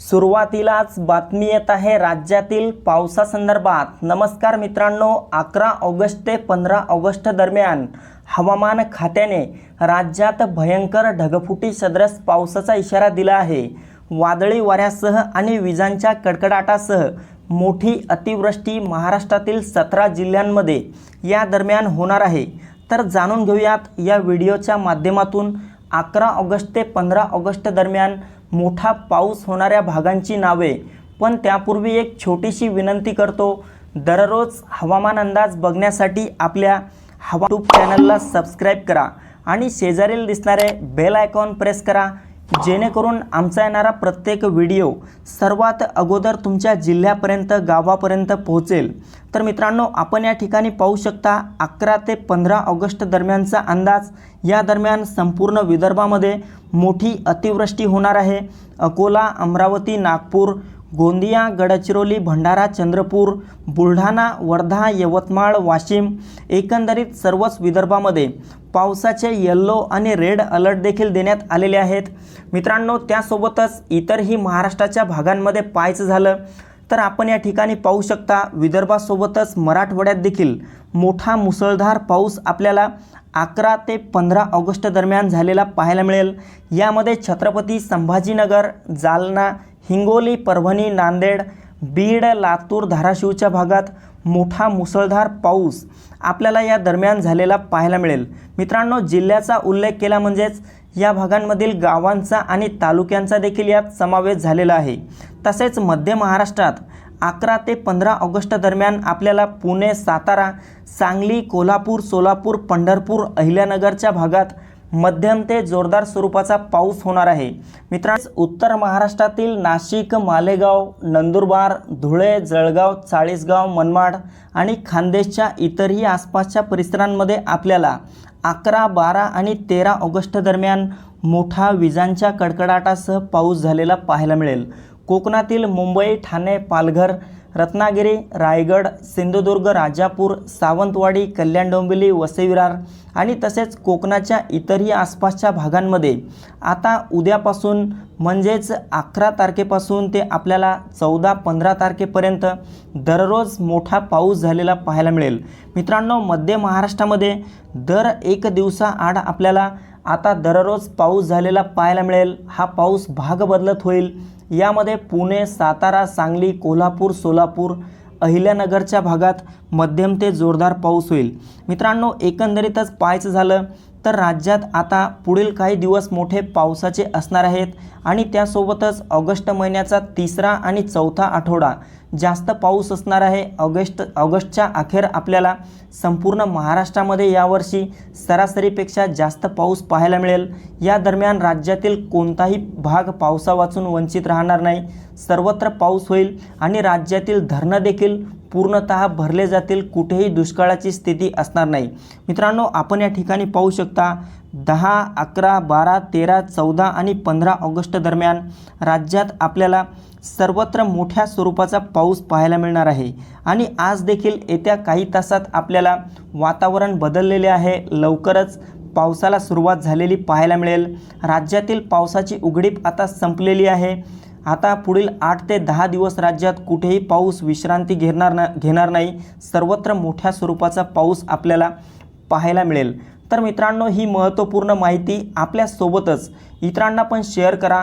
सुरुवातीलाच बातमी येत आहे राज्यातील पावसासंदर्भात. नमस्कार मित्रांनो अकरा ऑगस्ट ते पंधरा ऑगस्ट दरम्यान हवामान खात्याने राज्यात भयंकर ढगफुटी सदृश पावसाचा इशारा दिला आहे. वादळी वाऱ्यासह आणि विजांच्या कडकडाटासह मोठी अतिवृष्टी महाराष्ट्रातील सतरा जिल्ह्यांमध्ये या दरम्यान होणार आहे. तर जाणून घेऊयात या व्हिडिओच्या माध्यमातून अकरा ऑगस्ट ते पंधरा ऑगस्ट दरम्यान मोठा पाऊस होणाऱ्या भागांची नावे पण त्यापूर्वी एक छोटीशी विनंती करतो दररोज हवामान अंदाज बघण्यासाठी आपल्या हवा चॅनलला सबस्क्राईब करा आणि शेजारील दिसणारे बेल आयकॉन प्रेस करा जेणेकरून आमचा येणारा प्रत्येक व्हिडिओ सर्वात अगोदर तुमच्या जिल्ह्यापर्यंत गावापर्यंत पोहोचेल. तर मित्रांनो आपण या ठिकाणी पाहू शकता अकरा ते पंधरा ऑगस्ट दरम्यानचा अंदाज. या दरम्यान संपूर्ण विदर्भामध्ये मोठी अतिवृष्टी होणार आहे. अकोला अमरावती नागपूर गोंदिया गडचिरोली भंडारा चंद्रपूर बुलढाणा वर्धा यवतमाळ वाशिम एकंदरीत सर्वच विदर्भामध्ये पावसाचे येल्लो आणि रेड अलर्ट देखील देण्यात आलेले आहेत. मित्रांनो त्यासोबतच इतरही महाराष्ट्राच्या भागांमध्ये पाहायचं झालं तर आपण या ठिकाणी पाहू शकता विदर्भासोबतच मराठवाड्यात देखील मोठा मुसळधार पाऊस आपल्याला अकरा ते पंधरा ऑगस्ट दरम्यान झालेला पाहायला मिळेल. यामध्ये छत्रपती संभाजीनगर जालना हिंगोली परभणी नांदेड बीड लातूर धाराशिवच्या भागात मोठा मुसळधार पाऊस आपल्याला या दरम्यान झालेला पाहायला मिळेल. मित्रांनो जिल्ह्याचा उल्लेख केला म्हणजेच या भागांमधील गावांचा आणि तालुक्यांचा देखील यात समावेश झालेला आहे. तसेच मध्य महाराष्ट्रात अकरा ते पंधरा ऑगस्ट दरम्यान आपल्याला पुणे सातारा सांगली कोल्हापूर सोलापूर पंढरपूर अहिल्यानगरच्या भागात मध्यम ते जोरदार स्वरूपाचा पाऊस होणार आहे. मित्रांनो उत्तर महाराष्ट्रातील नाशिक मालेगाव नंदुरबार धुळे जळगाव चाळीसगाव मनमाड आणि खानदेशच्या इतरही आसपासच्या परिसरांमध्ये आपल्याला अकरा बारा आणि तेरा ऑगस्ट दरम्यान मोठा विजांच्या कडकडाटासह पाऊस झालेला पाहायला मिळेल. कोकणातील मुंबई ठाणे पालघर रत्नागिरी रायगड सिंधुदुर्ग राजापूर सावंतवाडी कल्याण डोंबिवली वसेविरार आणि तसेच कोकणाच्या इतरही आसपासच्या भागांमध्ये. आता उद्यापासून म्हणजेच अकरा तारखेपासून ते आपल्याला चौदा पंधरा तारखेपर्यंत दररोज मोठा पाऊस झालेला पाहायला मिळेल. मित्रांनो मध्य महाराष्ट्रामध्ये दर एक दिवसाआड आपल्याला आता दररोज पाऊस झालेला पाहायला मिळेल. हा पाऊस भाग बदलत होईल. यामध्ये पुणे सातारा सांगली कोल्हापूर सोलापूर अहिल्यानगरच्या भागात मध्यम ते जोरदार पाऊस होईल. मित्रांनो एकंदरीतच पाहायचं झालं तर राज्यात आता पुढील काही दिवस मोठे पावसाचे असणार आहेत. आणि त्यासोबतच ऑगस्ट महिन्याचा तिसरा आणि चौथा आठवडा जास्त पाऊस असणार आहे. ऑगस्ट ऑगस्टच्या अखेर आपल्याला संपूर्ण महाराष्ट्रामध्ये यावर्षी सरासरीपेक्षा जास्त पाऊस पाहायला मिळेल. या दरम्यान राज्यातील कोणताही भाग पावसावाचून वंचित राहणार नाही. सर्वत्र पाऊस होईल आणि राज्यातील धरणं देखील पूर्णतः भरले जातील. कुठेही दुष्काळाची स्थिती असणार नाही. मित्रांनो आपण या ठिकाणी पाहू शकता दहा अकरा बारा तेरा चौदा आणि पंधरा ऑगस्ट दरम्यान राज्यात आपल्याला सर्वत्र मोठ्या स्वरूपाचा पाऊस पाहायला मिळणार आहे. आणि आज देखील येत्या काही तासात आपल्याला वातावरण बदललेले आहे. लवकरच पावसाला सुरुवात झालेली पाहायला मिळेल. राज्यातील पावसाची उघडीप आता संपलेली आहे. आता पुढील आठ ते दहा दिवस राज्यात कुठेही पाऊस विश्रांती घेणार ना घेणार नाही. सर्वत्र मोठ्या स्वरूपाचा पाऊस आपल्याला पाहायला मिळेल. तर मित्रांनो ही महत्त्वपूर्ण माहिती आपल्यासोबतच इतरांना पण शेअर करा.